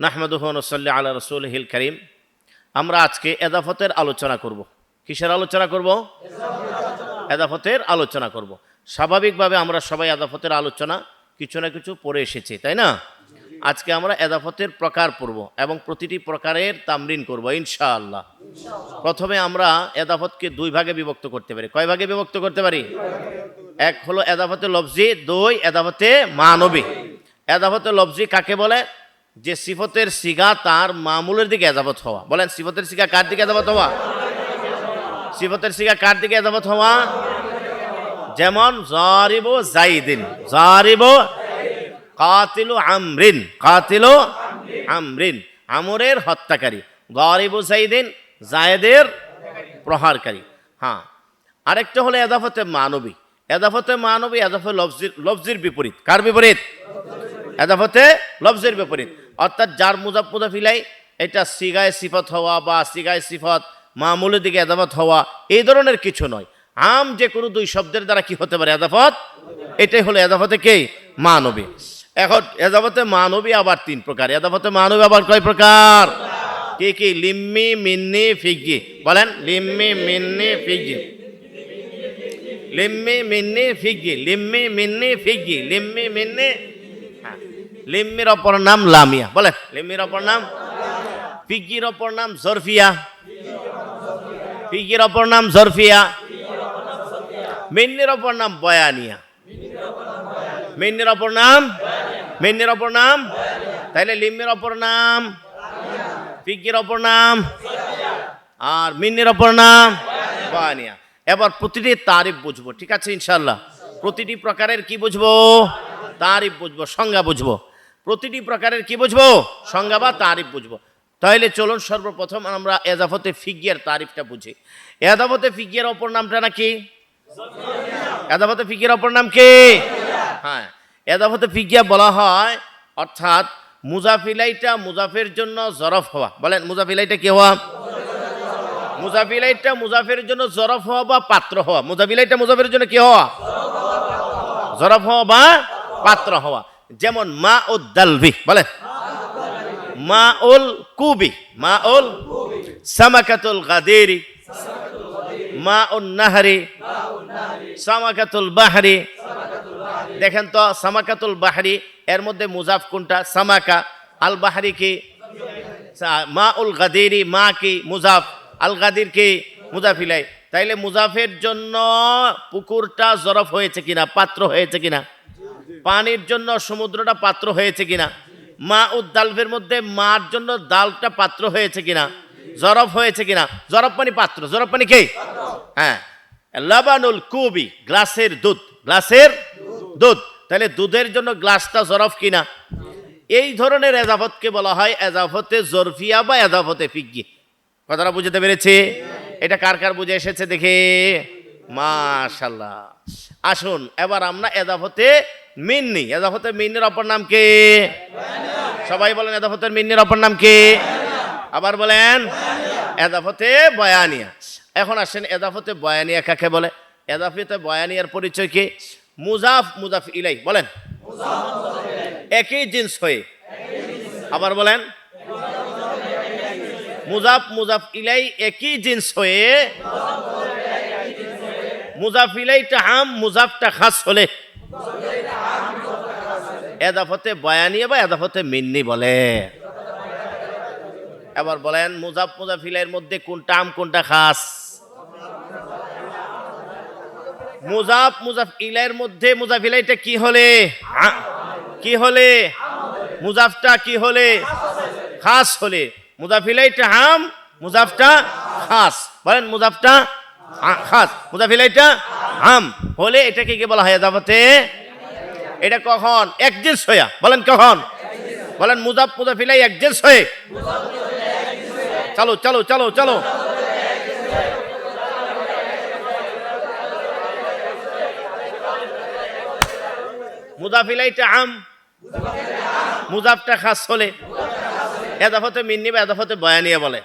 নাহমদুহনসল্লি আল্লাহ রসুল হিল করিম। আমরা আজকে এদাফতের আলোচনা করব। কিসের আলোচনা করব? এদাফতের আলোচনা করব। স্বাভাবিকভাবে আমরা সবাই এদাফতের আলোচনা কিছু না কিছু পড়ে এসেছি, তাই না? আজকে আমরা এদাফতের প্রকার পড়ব এবং প্রতিটি প্রকারের তামরিন করব, ইনশাআল্লাহ। প্রথমে আমরা এদাফতকে দুই ভাগে বিভক্ত করতে পারি। কয় ভাগে বিভক্ত করতে পারি? এক হলো এদাফতে লফজি, দুই এদাফতে মানবী। এদাফতে লফজি কাকে বলে? যে সিফতের সিগা তার মামুলের দিকে এদাফত হওয়া। বলেন, সিফতের সিগা কার দিকে এদাফত হওয়া? সিফতের সিগা কার দিকে এদাফত হওয়া? যেমন, জারিব জাইদিন, জারিব কাতিলু আমরিন কাতিলু আমরিন, আমরের হত্যাকারী, গরিবু জাইদিন, জায়েদের প্রহারকারী। হ্যাঁ আরেকটা হলো এদাফতে মানবী। এদাফতে মানবী এদাফে লফজির লফজির বিপরীত। কার বিপরীত? এদাফতে লফজের বিপরীত। অর্থাৎ যার মুজাফ মুজাফিলাই এটা সিগায় সিফত হওয়া বা সিগায় সিফত মামুলের দিকে এদাফত হওয়া, এই ধরনের কিছু নয়। আম যে কোনো দুই শব্দের দ্বারা কি হতে পারে এদাফত এটাই হলো এদাফতে কে? মানবী। এখন এদাফতে মানবী আবার তিন প্রকার। এদাফতে মানবী আবার কয় প্রকার? কি কি? লিম্মি, মিন্নি ফিগি বলেন, লিম্মি, মিন্নি ফিগি লিম্মি, মিন্নি ফিগি লিম্মি, মিন্নি ফিগি লিম্মি, মিন্নি। লিম্মির অপর নাম লামিয়া। বলেন লিম্মির অপর নাম? ফিগির অপর নাম জরফিয়া। ফিগির অপর নাম জরফিয়া। মিন্নির অপর নাম বয়ানিয়া। মিন্নির অপর নাম? মিন্নির অপর নাম? তাইলে লিম্মির অপর নাম? ফিগির অপর নাম? আর মিন্নির অপর নাম? বয়ানিয়া। এবার প্রতিটি তারিফ বুঝব, ঠিক আছে ইনশাল্লাহ প্রতিটি প্রকারের কি বুঝব? তারিফ বুঝব, সংজ্ঞা বুঝব। প্রতিটি প্রকারের কি বুঝব? সংজ্ঞা বা তারিফ বুঝব। তাহলে চলুন সর্বপ্রথম আমরা এজাফতে ফিগিয়ার তারিফটা বুঝি। এজাফতে ফিগিয়ার অপর নামটা নাকি? এজাফতে ফিগিয়ার অপর নাম কি? হ্যাঁ এজাফতে ফিগিয়া বলা হয়, অর্থাৎ মুজাফিলাইটা মুজাফের জন্য জরফ হওয়া। বলেন, মুজাফিলাইটা কি হওয়া? মুজাফিলাইটা মুজাফের জন্য জরফ হওয়া বা পাত্র হওয়া। মুজাফিলাইটা মুজাফের জন্য কি হওয়া? জরফ হওয়া বা পাত্র হওয়া। যেমন মা ও দালভি বলে মা উল কুবি মা উল সামাকাতুল গাদেরি মা উল নাহারি, সামাকাতুল বাহারি। দেখেন তো, সামাকাতুল বাহারি, এর মধ্যে মুজাফ কোনটা? সামাকা। আল বাহারি কি? মা উল গাদিরি, মা কি? মুজাফ। আল গাদির কি? মুজাফিলাই তাইলে মুজাফের জন্য পুকুরটা জরফ হয়েছে কিনা, পাত্র হয়েছে কিনা? পানির জন্য সমুদ্রটা পাত্র হয়েছে কিনা? মা উদ্দালফের মধ্যে মার জন্য দালটা পাত্র হয়েছে কিনা? জরফ হয়েছে কিনা? জরফ পানি পাত্র। জরফ পানি কে? হ্যাঁ। লাবানুল কুবি, গ্লাসের দুধ। গ্লাসের দুধ। তাহলে দুধের জন্য গ্লাসটা জরফ কিনা? এই ধরনের এজাফতকে বলা হয় এজাফতে জরফিয়া বা এজাফতে ফিগি কথাটা বুঝতে পেরেছি? এটা কার কার বুঝে এসেছে দেখে? মাশাল্লাহ। আসুন, এবার আমরা এজাফতে মিন্নি এজাফতে মিন্নির অপর নাম কে? সবাই বলেন এজাফতের মিন্নির অপর নাম কে? আবার বলেন, এজাফতে বয়ানিয়া। এখন আসেন এজাফতে বয়ানিয়া কাকে বলে? এজাফতে বয়ানিয়ার পরিচয় কি? মুজাফ মুজাফ ইলাই। বলেন। একই জিন্স হয়ে। আবার বলেন। মুজাফ মুজাফ ইলাই একই জিন্স হয়ে। মুজাফ ইলাইটা আম মুজাফটা খাস হলে। এদাফতে বয়ানিয়ে বা এদাফতে মিন্নি বলে। এবার বলেন, মুজাফ মুজাফ ইলাইয়ের মধ্যে কোনটা আম, কোনটা খাস? মুজাফ মুজাফ ইলাইয়ের মধ্যে মুজাফ ইলাইটা কি হলে? কি হলে? মুজাফটা কি হলে? খাস হলে। মুজাফিলাইটা হাম মুজাফটা খাস। বলেন, মুজাফটা খাস। মুজাফিলাইটা হাম হলে এটাকে কি বলা হয় এদাফতে এটা কখন? এক জিন্স হইয়া। বলেন কখন? বলেন মুজাফ মুজাফিলাই এক জিন্স হয়ে। চলো চলো চলো চলো। মুজাফিলাইটা আম মুজাফটা খাস হলে। এদাফতে মিন্নি বা এদাফতে বয়ানিয়া বলে।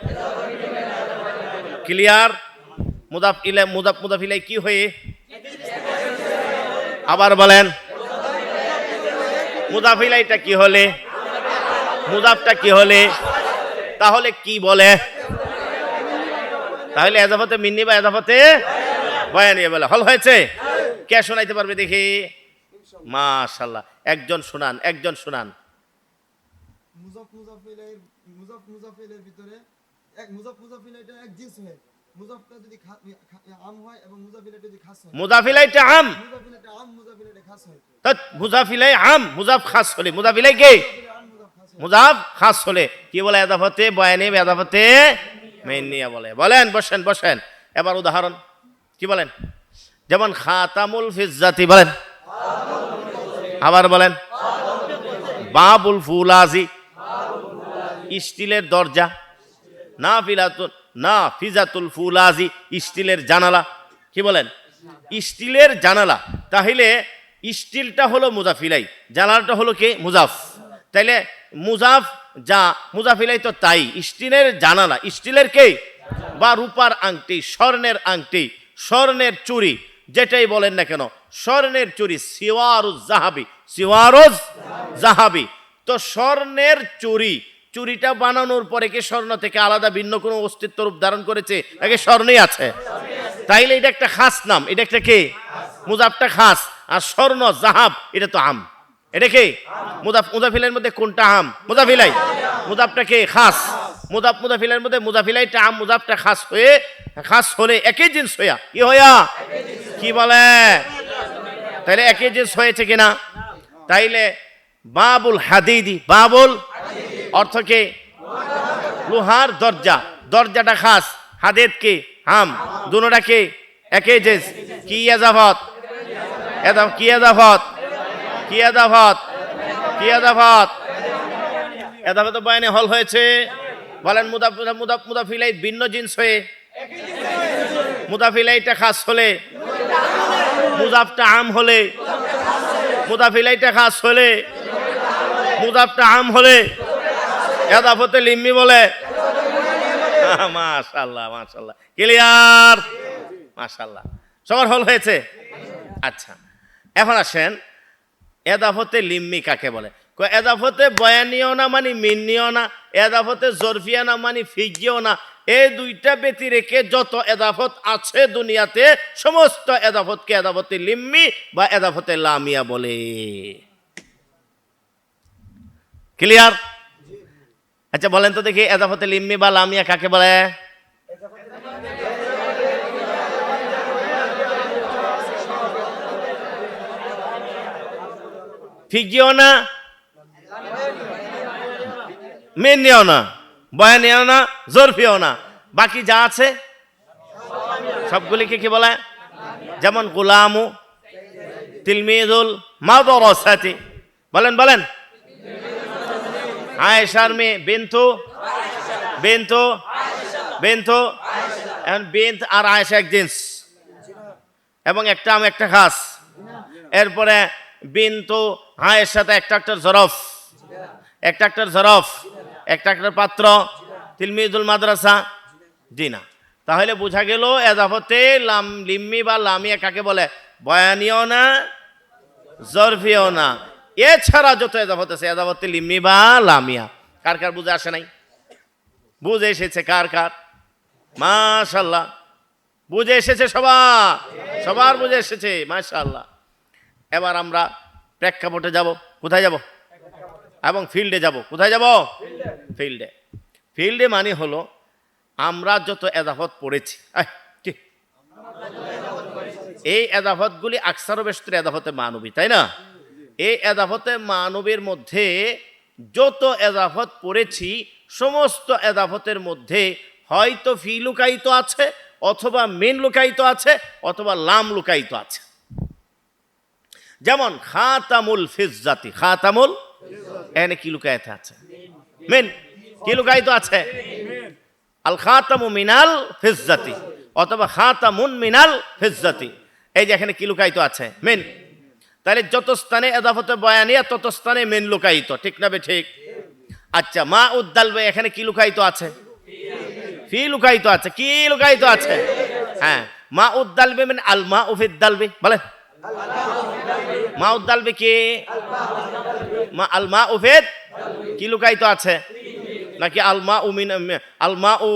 ক্লিয়ার? মুদাফ ইলে মুদাফ মুদাফ ইলাই কি হয়ে? আবার বলেন মুদাফ ইলাইটা কি হলে? মুজাফটা কি হলে? তাহলে কি বলে? তাহলে এজাফতে মিন্নি বা এজাফতে বয়ানি বলে। হল হয়েছে? কে শোনাইতে পারবে দেখি? মাশাল্লাহ একজন শুনান একজন শুনান। মুজাফ মুজাফিলের মুজাফ মুজাফিলের ভিতরে এক মুজাফ মুজাফিল এটা এক জিন্স হয়। মুজাফটা যদি আম হয় এবং মুজাফিল যদি খাস হয়। মুজাফিলাইটা আম। আম খাস মুজাফিলাই কে? খাস কি বলে বয়ানি এদাফতে বলেন এবার উদাহরণ। কি বলেন? যেমন খাতামুল ফিজ্জাতি বলেন। আবার বলেন। বাবুল ফুলাজি। স্টিলের দরজা। না ফিলাতুল না, ফিজাতুল ফুলাজি, স্টিলের জানালা। কি বলেন? স্টিলের জানালা। তাহলে স্টিলটা হলো মুজাফিলাই, জানালাটা হলো কে? মুজাফ। তাইলে মুজাফ যা, মুজাফিলাই তো তাই। স্টিলের জানালা, স্টিলের কে? বা রূপার আংটি, স্বর্ণের আংটি, স্বর্ণের চুরি যেটাই বলেন না কেন, স্বর্ণের চুরি সিওয়ারুজ জাহাবি সিওয়ারুজ জাহাবি। তো স্বর্ণের চুরি চুরিটা বানানোর পরে কি স্বর্ণ থেকে আলাদা ভিন্ন কোনো অস্তিত্ব রূপ ধারণ করেছে? নাকি স্বর্ণই আছে। তাইলে এটা একটা খাস নাম। এটা একটা কে? মুজাফটা খাস। আর স্বর্ণ, জাহাব, এটা তো আম। এটা কে? মুজাফ মুজাফিলের মধ্যে কোনটা আম? মুজাফিলাই। মুজাফটা কে? খাস। মুজাফ মুজাফিলের মধ্যে মুজাফিলাইটা আম, মুজাফটা খাস হয়ে খাস হলে একই জিনিস হইয়া। কি হইয়া? কি বলে? তাইলে একই জিনিস হয়েছে কিনা? তাইলে বাবুল হাদিদি। বাবুল? অর্থ কে? লোহার দরজা। দরজাটা খাস। হাদেদ কে? হাম, দুনোটা কে? একই জিনিস কি এজাফত এদাম কি এজাফত কি এজাফত কি এজাফত এজাফত বয়ানে হল হয়েছে, বলেন মুদাফ মুদাফ মুদাফিলাই ভিন্ন জিনিস হয়ে। মুদাফিলাইটা খাস হলে, মুজাফটা আম হলে। মুদাফিলাইটা খাস হলে, মুজাফটা আম হলে। এদাফতে লিম্মি বলে মাশাল্লাহ মাশাল্লাহ ক্লিয়ার? মাশাল্লাহ সবার হল হয়েছে? আচ্ছা এখন আসেন, এদাফতে লিম্মি কাকে বলে? এদাফতে বয়ানিও না মানে মিন্নিও না, এদাফতে জরফিয়া না মানে ফিজিও না। এই দুইটা ব্যতি রেখে যত এদাফত আছে দুনিয়াতে, সমস্ত এদাফতকে এদাফতে লিম্মি বা এদাফতে লামিয়া বলে। ক্লিয়ার? আচ্ছা বলেন তো দেখি এদাফতে লিম্মি বা লামিয়া কাকে বলে? ফিজিও না? মেনিও না বয়ানিও না জরফিও না। বাকি যা আছে, সবগুলিকে কি বলে? যেমন গুলামু, তিলমিদুল মাদরসাতি। বলেন বলেন। আয়েশার মেয়ে বেন্তু। বেন্তু। বেন্তু। এখন বেন্ত আর আয়েশা এক জিন্স। এবং একটা আম একটা খাস। এরপরে বিন্তু হায়ের সাথে একটা একটা জরফ। একটা একটা জরফ, একটা একটা পাত্র তিলমিদুল মাদ্রাসা। জি না। তাহলে বোঝা গেল এজাফতে লাম, লিম্মি বা লামিয়া কাকে বলে? বয়ানিও না জরফিও না। এছাড়া যত এজাফত আছে এজাফতে লিম্মি বা লামিয়া। কার কার বুঝে আসে নাই? বুঝে এসেছে কার কার? মাশাল্লাহ বুঝে এসেছে সবার। সবার বুঝে এসেছে মাশাল্লাহ এবার আমরা প্রেক্ষাপটে যাব। কোথায় যাব? এবং ফিল্ডে যাব। কোথায় যাব? ফিল্ডে। ফিল্ডে মানে হলো, আমরা যত এদাফত পড়েছি? এই এদাফতগুলি আকসার বেশতের এদাফতে মানবী, তাই না? এই এদাফতে মানবের মধ্যে যত এজাফত পড়েছি, সমস্ত এজাফতের মধ্যে হয়তো ফি লুকায়িত আছে, অথবা মেন লুকায়িত আছে, অথবা লাম লুকায়িত আছে। যেমন খাতামুল ফিজাতি খাতামুল এখানে কি লুকায়িত আছে? মেন, কি লুকায়িত আছে? আল খাতামু মিনাল ফিজাতি অথবা খাতামুন মিনাল ফিজাতি এই যে এখানে কি লুকায়িত আছে? মেন তাহলে যত স্থানে এদাফতে বয়ানিয়া, তত স্থানে মেন লুকায়িত। ঠিক না বে ঠিক? আচ্ছা মা উদ্দালবে এখানে কি লুকায়িত আছে? ফি লুকায়িত আছে? কি লুকায়িত আছে? হ্যাঁ মা উদ্দালবে মানে আল মা উফিদ দালবে বলে মা উদ্দালবে কি? মা আল মা উফেদ কি লুকায়িত আছে? নাকি আলমা উমিন আলমা উ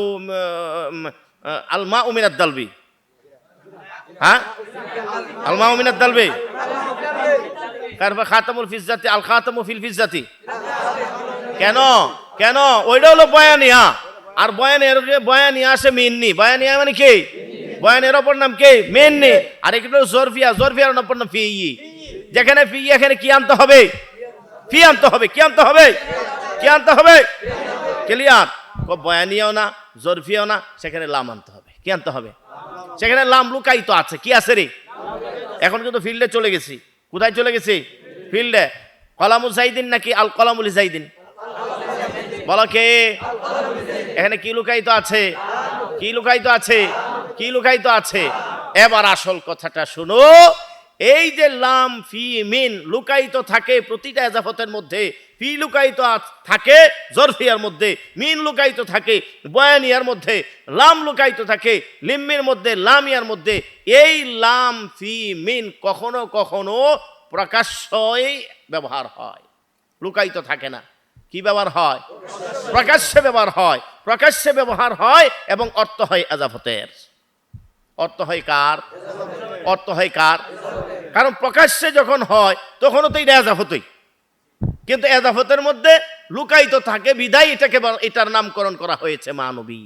আল আলমা উমিনাত দালবি হ্যাঁ? আল আলমা উমিনাত দালবি কারবা খাতামুল ফিজাতি আল খাতামু ফিল ফিজাতি কেন? কেন? ওইটা হলো বয়ানিয়া আর বয়ানের বয়ানিয়া আসে মিন্নি। বয়ানিয়া মানে কি? বয়ানের অপর নাম কি? মেননি। আর এগুলো জরফিয়া। জরফিয়ার অপর নাম ফি যেখানে ফি এখানে কি আনতে হবে? ফি আনতে হবে। কি আনতে হবে? কি আনতে হবে? ক্লিয়ার? বয়ানিয়াও না জরফিয়াও না, সেখানে লাম আনতে হবে। কি আনতে হবে? সেখানে লাম লুকায়িত আছে। কি আছে রে? এখন কিন্তু ফিল্ডে চলে গেছি। কোথায় চলে গেছে? ফিল্ডে। কলামুল জাইদিন নাকি আল কলামুল জাইদিন? বলো কে? এখানে কি লুকায়িত আছে? কি লুকায়িত আছে? কি লুকায়িত আছে? এবার আসল কথাটা শুনো। এই যে লাম ফি মিন লুকায়িত থাকে প্রতিটা এজাফতের মধ্যে। ফি লুকায়িত থাকে, জরফিয়ার মধ্যে, মিন লুকায়িত থাকে, বয়ানিয়ার মধ্যে, লাম লুকায়িত থাকে, লিম্মির মধ্যে, লামিয়ার মধ্যে, এই লাম ফি মিন কখনো কখনো প্রকাশ্যই ব্যবহার হয়। লুকায়িত থাকে না। কি ব্যবহার হয়? প্রকাশ্যে ব্যবহার হয়। প্রকাশ্যে ব্যবহার হয় এবং অর্থ হয় এজাফতের। অর্থ হয় কার? অর্থ হয় কার? কারণ প্রকাশ্যে যখন হয়, তখনও তো এটা এজাফতই। কিন্তু এজাফতের মধ্যে লুকায়িত থাকে, বিদায় এটাকে এটার নামকরণ করা হয়েছে মানবী।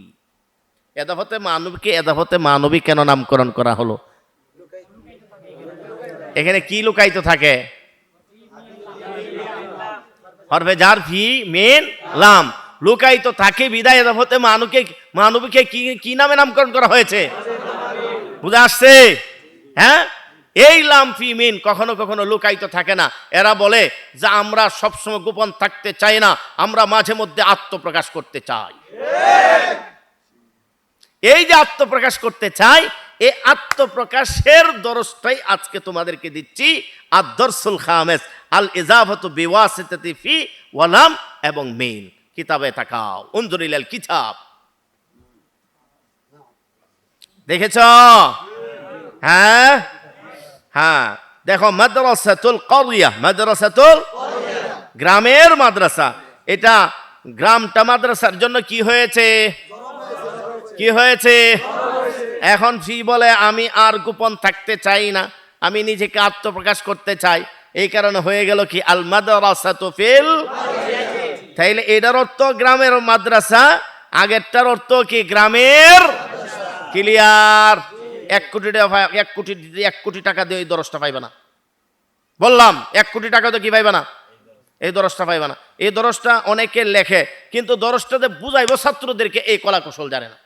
এদাফতে মানবীকে এদাফতে মানবী কেন নামকরণ করা হলো? এখানে কি লুকায়িত থাকে? হরফে যার ফি মেন, লাম। লুকায়িত থাকে, বিদায় এদাফতে মানুকে মানবীকে কি কি নামে নামকরণ করা হয়েছে? বুঝে আসছে? হ্যাঁ? এই লাম ফি মিন কখনো কখনো লুকায়িত থাকে না। এরা বলে যে আমরা সবসময় গোপন থাকতে চাই না, আমরা মাঝে মধ্যে আত্মপ্রকাশ করতে চাই। এই যে আত্মপ্রকাশ করতে চাই এই আত্মপ্রকাশের দরসটাই আজকে তোমাদেরকে দিচ্ছি আদর্সুল খামেস আল ইজাফত বিওয়াসিতাতি ওয়ালাম এবং মেইন কিতাবে তাকাও উনজুরিল কিতাব। দেখেছ? হ্যাঁ? হ্যাঁ দেখো মাদ্রাসাতুল করিয়া মাদ্রাসাতুল গ্রামের মাদ্রাসা। এটা গ্রামটা মাদ্রাসার জন্য কি হয়েছে? কি হয়েছে? এখন ফি বলে আমি আর গোপন থাকতে চাই না, আমি নিজেকে আত্মপ্রকাশ করতে চাই। এই কারণে হয়ে গেল কি আল মাদ্রাসাতু ফিল তাইলে এটার অর্থ গ্রামের মাদ্রাসা, আগেরটার অর্থ কি গ্রামের? ক্লিয়ার। এক কোটি টাকা এক কোটি এক কোটি টাকা দিয়ে এই দরজটা পাইবে না। বললাম, এক কোটি টাকা তো কি পাইবে না? এই দরজটা পাইবে না। এই দরজটা অনেকে লেখে, কিন্তু দরজটাতে বুঝাইব ছাত্রদেরকে এই কলা কৌশল জানে না।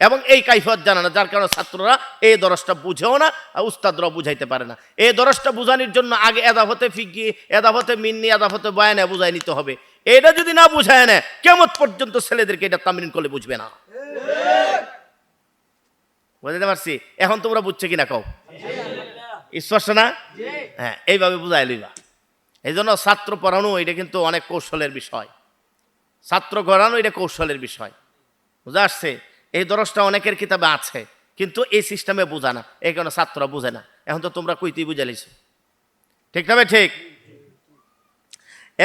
এবং এই কাইফত জানে না, যার কারণে ছাত্ররা এই দরজটা বুঝেও না আর উস্তাদরাও বুঝাইতে পারে না। এই দরজটা বুঝানোর জন্য আগে এদাফতে ফিকি এদাফতে মিন্নি, এদাফতে বয়ানে বুঝাই নিতে হবে। এটা যদি না বুঝায় না কেমন পর্যন্ত ছেলেদেরকে এটা তামিন করলে বুঝবে না। বুঝতে পারছি? এখন তোমরা বুঝছে কিনা কও? স্পষ্ট না? হ্যাঁ এইভাবে বুঝাই লইবা। এই জন্য ছাত্র পড়ানো, এটা কিন্তু অনেক কৌশলের বিষয়। ছাত্র গড়ানো, এটা কৌশলের বিষয়। বুঝা আসছে? এই দরজটা অনেকের কিতাবে আছে, কিন্তু এই সিস্টেমে বোঝা না। এই কারণে ছাত্ররা বুঝে না। এখন তো তোমরা কইতেই বুঝালিছ ঠিক না ঠিক?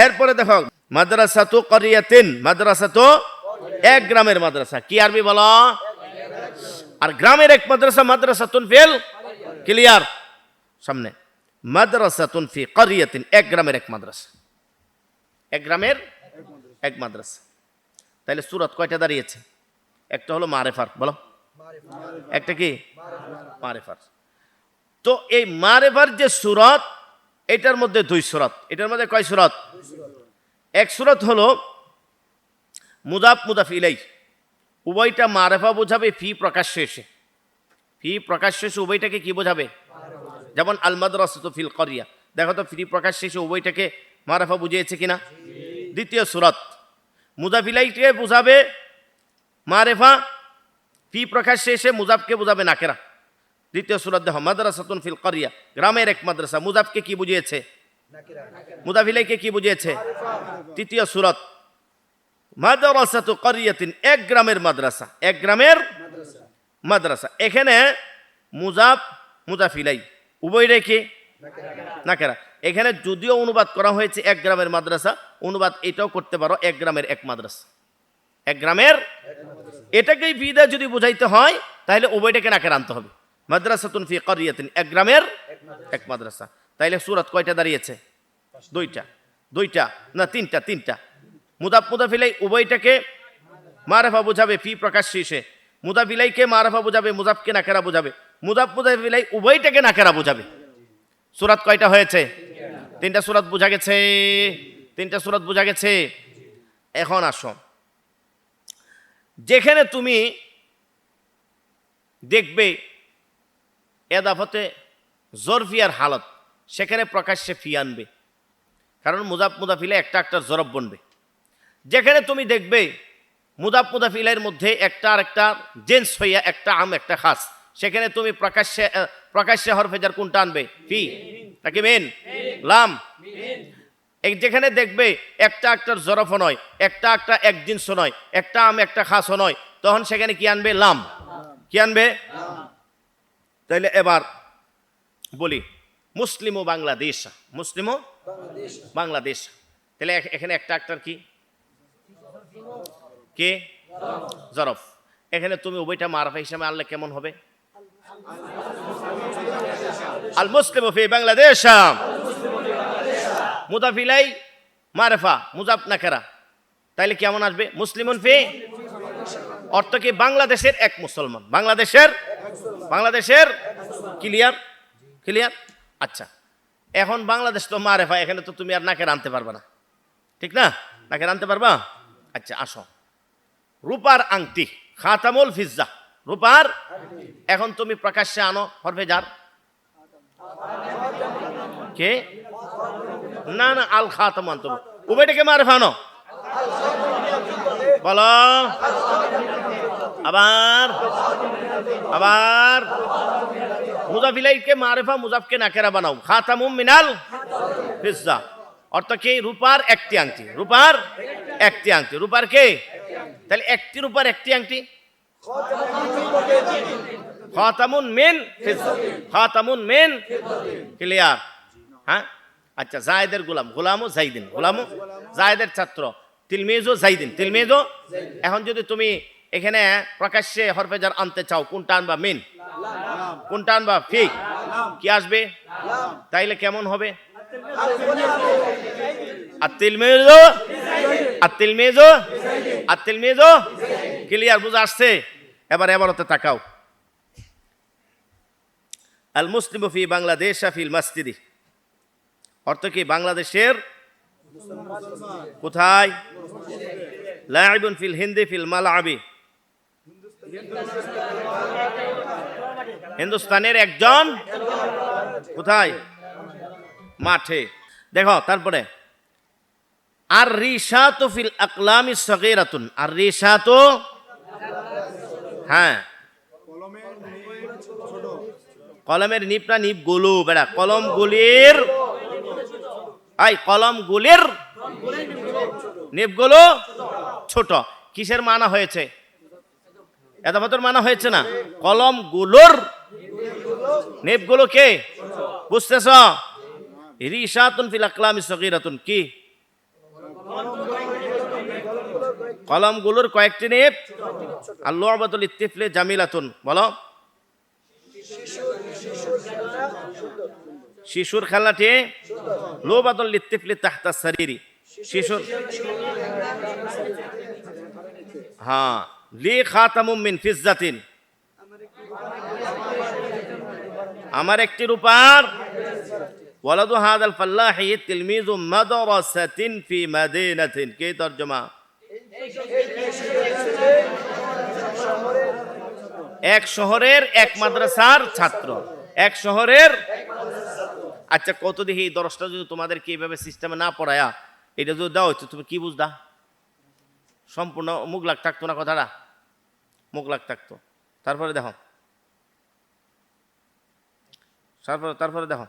এরপরে দেখো মাদ্রাসা তো করিয়াতিন মাদ্রাসা তো এক গ্রামের মাদ্রাসা। কি আরবি বলো? আর গ্রামের এক মাদ্রাসা মাদ্রাসা তুন ফেল, ক্লিয়ার, সামনে। মাদ্রাসা তুন ফি করিয়াতিন, এক গ্রামের এক মাদ্রাসা। এক গ্রামের এক মাদ্রাসা। তাহলে সুরত কয়টা দাঁড়িয়েছে? একটা হলো মারেফার, বলো। একটা কি? মারেফার। তো এই মারেফার যে সুরত, এটার মধ্যে দুই সুরত। এটার মধ্যে কয় সুরত? এক সুরত হলো মুদাফ মুদাফ ইলাই উভয়টা মারেফা বোঝাবে, ফি প্রকাশ্য এসে। ফি প্রকাশ্য এসে উভয়টাকে কি বোঝাবে? যেমন আল মাদ্রাসা ফিল করিয়া দেখো তো ফ্রি প্রকাশ শেষে উভয়টাকে মারাফা বুঝিয়েছে কিনা? দ্বিতীয় সুরত। মুজাফিলাইকে বুঝাবে মারেফা, ফি প্রকাশ শেষে মুজাফকে বুঝাবে নাকেরা। দ্বিতীয় সুরত দেখো, মাদ্রাসাতুন ফিল করিয়া গ্রামের এক মাদ্রাসা, মুজাফকে কি বুঝিয়েছে? মুজাফিলাইকে কি বুঝিয়েছে? তৃতীয় সুরত। মাদ্রাসাতু করিয়াতিন, এক গ্রামের মাদ্রাসা। এক গ্রামের মাদ্রাসা। এখানে মুজাফ, মুজাফিলাই, উভয় রেখে নাকেরা। এখানে যদিও অনুবাদ করা হয়েছে এক গ্রামের মাদ্রাসা, অনুবাদ এটাও করতে পারো, এক গ্রামের এক মাদ্রাসা। এক গ্রামের এটাকেই বিদা যদি বুঝাইতে হয়, তাহলে উভয়টাকে নাকের আনতে হবে। মাদ্রাসাতুন ফি করিয়াতিন, এক গ্রামের এক মাদ্রাসা। তাইলে সুরাত কয়টা দাঁড়িয়েছে? দুইটা। দুইটা না তিনটা? তিনটা। মুদাফ মুদাফিলাই উভয়টাকে মারেফা বোঝাবে, ফি প্রকাশ শেষে মুদাফিলাইকে মারেফা বোঝাবে মুজাফকে নাকেরা বোঝাবে। মুদাফ মুদাফিলাই উভয়টাকে নাকেরা বোঝাবে। সুরাত কয়টা হয়েছে? তিনটা সুরাত বোঝা গেছে। তিনটা সুরাত বোঝা গেছে। এখন আসো। যেখানে তুমি দেখবে এদাফতে জরফিয়ার হালত, সেখানে প্রকাশ্যে ফি আনবে। কারণ মুজাফ মুদাফিলে একটা একটা জরব বনবে। যেখানে তুমি দেখবে মুদাফ মুদাফিলের মধ্যে একটা আর একটা জেন্স হইয়া একটা আম, একটা খাস। সেখানে তুমি প্রকাশ্যে প্রকাশ্যে হরফেজার কোনটা আনবে? ফি। নাকি মেন? লাম। যেখানে দেখবে একটা একটার জরফও নয়, একটা একটা এক জিনিস নয়, একটা আম, একটা খাস নয়, তখন সেখানে কি আনবে? লাম। কি আনবে? তাইলে এবার বলি মুসলিম ও বাংলাদেশ মুসলিম ও বাংলাদেশ তাহলে এখানে একটা একটার কি? কে? জরফ। এখানে তুমি উভয়টা মারফা হিসাবে আনলে কেমন হবে? আল মুসলিম বাংলাদেশ। মুদাফিলাই মারেফা, মুজাফ নাকেরা। তাইলে কেমন আসবে? মুসলিমুন ফি? অর্থ কি বাংলাদেশের এক মুসলমান? বাংলাদেশের? বাংলাদেশের? ক্লিয়ার? ক্লিয়ার? আচ্ছা। এখন বাংলাদেশ তো মারেফা, এখানে তো তুমি আর নাকের আনতে পারবে না। ঠিক না? নাকের আনতে পারবা? আচ্ছা আসো। রূপার আংটি, খাতামুল ফিজ্জা। রূপার? এখন তুমি প্রকাশ্যে আনো হরফে যার কে? না না, আল খাতাম আনতে হবে। উভয়টাকে মারে ফানো বলো। আবার। আবার। মুজাফিলাইকে মারেফা, মুজাফকে নাকেরা বানাও। খাতামুম মিনাল ফিজ্জা। অর্থ কি? রূপার একটি আংটি। রূপার একটি আংটি। রূপার কে? তাহলে একটি রূপার একটি আংটি। খাতামুন মেন খাতামুন মেন ক্লিয়ার হ্যাঁ? আচ্ছা জায়দের গোলাম। গোলামও জাইদিন। গোলামও জায়দের ছাত্র। তিলমেজও জাইদিন। তিলমেজও এখন যদি তুমি এখানে প্রকাশ্যে হরফেজার আনতে চাও কোনটা আনবা মেন? কোনটা আনবা ফিক? কি আসবে? তাইলে কেমন হবে? তিলমেজো আর তিলমেজো ক্লিয়ার বুঝে আসছে? এবার এবারতে তাকাও। আল মুসলিম ফি বাংলাদেশ ফিল মাসজিদি। অর্থ কি বাংলাদেশের? কোথায়? লাইবুন ফিল হিন্দি ফিল মালাবি হিন্দুস্তানের একজন কোথায়? মাঠে। দেখো, তারপরে আর রিসা তো ফিল আকলামি সগীরাতুন। আর রিসা তো হ্যাঁ। কলমের নিপটা নিপ গুলু, বেড়া, কলম গুলির, আই, কলম গুলির নিপ নিপগুলো ছোট। কিসের মানা হয়েছে? এত মানা হয়েছে না। কলমগুলোর নেপগুলো কে? বুঝতেছ? রিসাতুন ফিল আকলামি সগীরাতুন কি কলমগুলোর কয়েকটি নেপ আর লোয়াবাতুল ইত্তিফলে জামিলাতুন বলো শিশুর খেলাটি লোবাতুল ইত্তিফলে তাহতা শরীরি শিশুর হ্যাঁ লি খাতামুম মিন ফিজ্জাতিন আমার একটি রূপার ওয়ালাদু হাদাল ফাল্লাহি তিলমিজু মাদ্রাসাতিন ফি মাদিনাতিন। কে তরজমা? এক শহরের এক মাদ্রাসার ছাত্র। এক শহরের আচ্ছা কত দেখি দশটা যদি তোমাদেরকে এইভাবে সিস্টেমে না পড়ায়া, এটা যদি দেওয়া হচ্ছে তুমি কি বুঝদা সম্পূর্ণ মুখ লাগ থাকতো না কথাটা? মুখ লাগ থাকতো। তারপরে দেখো। তারপরে তারপরে দেখো।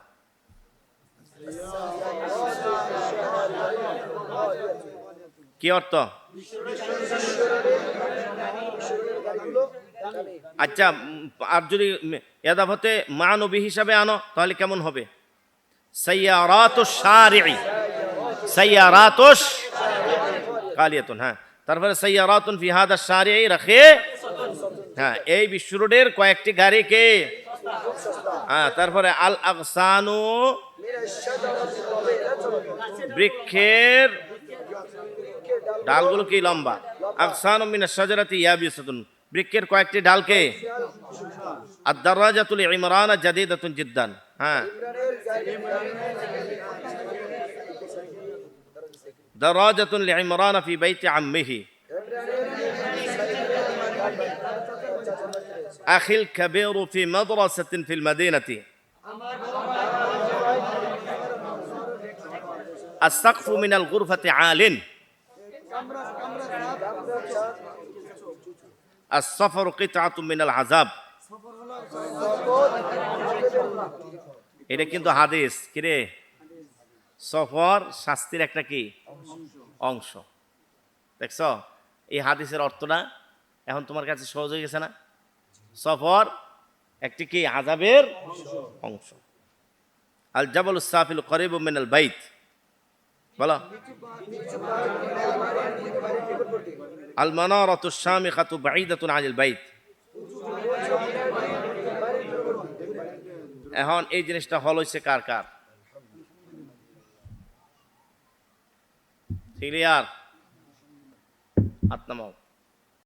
কি অর্থ? আচ্ছা আর যদি এদাফতে মা নবী হিসাবে আনো, তাহলে কেমন হবে? কালিয়াতুন হ্যাঁ। তারপরে সাইয়ারাতুন ফি হাদা শারি'i রাখে। হ্যাঁ এই বিশ্ব রোডের কয়েকটি গাড়িকে হ্যাঁ তারপরে আল আকসানু বৃক্ষের ডালগুলো কি লম্বা আকসানু মিনা শাজারাতি ইয়াবিসাতুন বৃক্ষের কয়েকটি ডালকে আদ-দারাজাতুল ইমরান জাদিদাতুন জিদ্দান হ্যাঁ دراجة لعمران في بيت عمه أخي الكبير في مدرسة في المدينة আসাকফু মিনাল গুরফাতে আলেন। আর সফর কিতাতু মিনাল আজাব এটা কিন্তু হাদিস। কিরে সফর শাস্তির একটা কি? অংশ। দেখছ? এই হাদিসের অর্থটা এখন তোমার কাছে সহজ হয়ে গেছে না? সফর একটি কি? আজাবের অংশ। আল জাবল সাফিল করেব মিনাল বাইত। বলো। আল মানারাতু শামিখাতু বাইদাতুন আনিল বাইত। এখন এই জিনিসটা হল হইছে কার কার? ক্লিয়ার হাত নামাও।